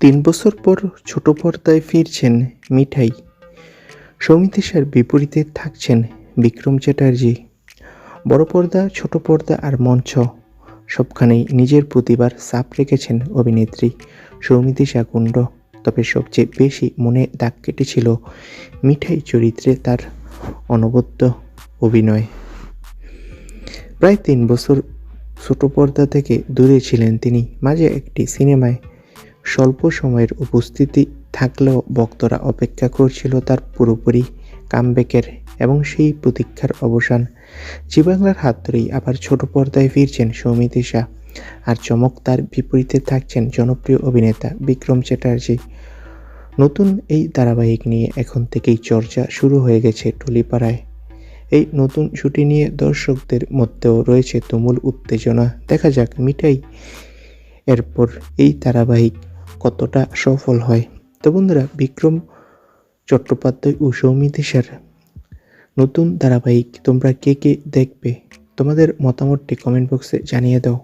তিন বছর পর ছোট পর্দায় ফিরছেন মিঠাই। সৌমিতিশার বিপরীতে থাকছেন বিক্রম চ্যাটার্জি। বড় পর্দা, ছোট পর্দা আর মঞ্চ সবখানেই নিজের প্রতিভার চাপ রেখেছেন অভিনেত্রী সৌমিতিশা কুণ্ড। তবে সবচেয়ে বেশি মনে দাগ কেটেছিল মিঠাই চরিত্রে তার অনবদ্য অভিনয়। প্রায় তিন বছর ছোট পর্দা থেকে দূরে ছিলেন তিনি। মাঝে একটি সিনেমায় স্বল্প সময়ের উপস্থিতি থাকলেও ভক্তরা অপেক্ষা করছিল তার পুরোপুরি কামব্যাকের এবং সেই প্রতীক্ষার অবসান। জি বাংলার হাত ধরেই আবার ছোট পর্দায় ফিরছেন সৌমিতি শাহ আর চমক তার বিপরীতে থাকছেন জনপ্রিয় অভিনেতা বিক্রম চ্যাটার্জি। নতুন এই ধারাবাহিক নিয়ে এখন থেকেই চর্চা শুরু হয়ে গেছে টলিপাড়ায়। এই নতুন ছুটি নিয়ে দর্শকদের মধ্যেও রয়েছে তুমুল উত্তেজনা। দেখা যাক মিঠাই। এরপর এই ধারাবাহিক কতটা সফল হয়। তো বন্ধুরা, বিক্রম চট্টোপাধ্যায় ও সৌমিতিশার নতুন ধারাবাহিক তোমরা কে কে দেখবে? তোমাদের মতামতটি কমেন্ট বক্সে জানিয়ে দাও।